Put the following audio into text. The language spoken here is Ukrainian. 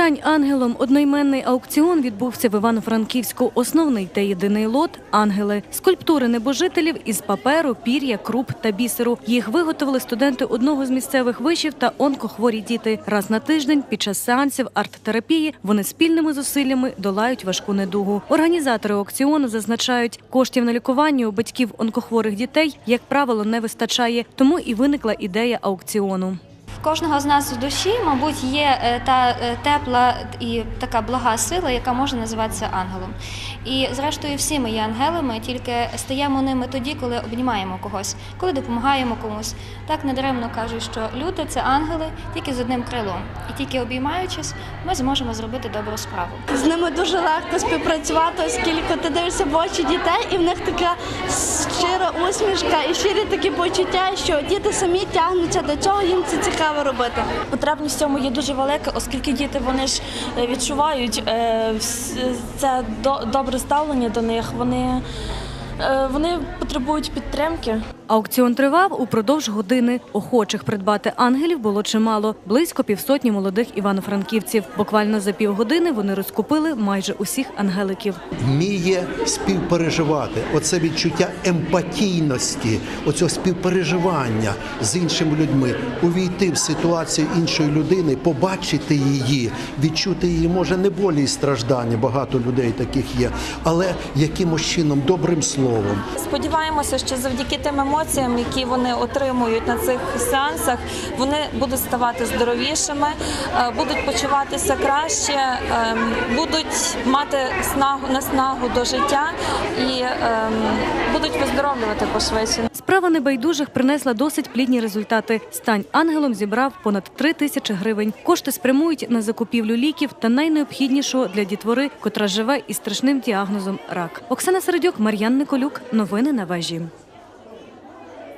Стань ангелом. Одноіменний аукціон відбувся в Івано-Франківську. Основний та єдиний лот ангели. Скульптури небожителів із паперу, пір'я, круп та бісеру. Їх виготовили студенти одного з місцевих вишів та онкохворі діти. Раз на тиждень під час сеансів арт-терапії вони спільними зусиллями долають важку недугу. Організатори аукціону зазначають, коштів на лікування у батьків онкохворих дітей, як правило, не вистачає. Тому і виникла ідея аукціону. Кожного з нас в душі, мабуть, є е, та е, тепла і така блага сила, яка може називатися ангелом. І зрештою, всі ми є ангелами, тільки стаємо ними тоді, коли обнімаємо когось, коли допомагаємо комусь. Так недаремно кажуть, що люди це ангели тільки з одним крилом. І тільки обіймаючись, ми зможемо зробити добру справу. З ними дуже легко співпрацювати, оскільки ти дивишся в очі дітей, і в них така щира усмішка і щирі такі почуття, що діти самі тягнуться до цього, їм це цікаво робити. Потребність цьому є дуже велика, оскільки діти вони ж е, відчувають е, це до- добре ставлення до них. Вони, е, вони потребують підтримки. Аукціон тривав упродовж години. Охочих придбати ангелів було чимало близько півсотні молодих івано-франківців. Буквально за півгодини вони розкупили майже усіх ангеликів. вміє співпереживати. Оце відчуття емпатійності, оцього співпереживання з іншими людьми, увійти в ситуацію іншої людини, побачити її, відчути її, може, не болі і страждання. Багато людей таких є, але якимось чином, добрим словом. Сподіваємося, що завдяки тим емоціям, які вони отримують на цих сеансах, вони будуть ставати здоровішими, е, будуть почуватися краще, ем, будуть мати снагу наснагу до життя і ем, будуть виздоровлювати пошвидше. Справа небайдужих принесла досить плідні результати. Стань ангелом зібрав понад три тисячі гривень. Кошти спрямують на закупівлю ліків та найнеобхіднішого для дітвори, котра живе із страшним діагнозом рак. Оксана Середюк, Мар'ян Николюк. Новини на вежі.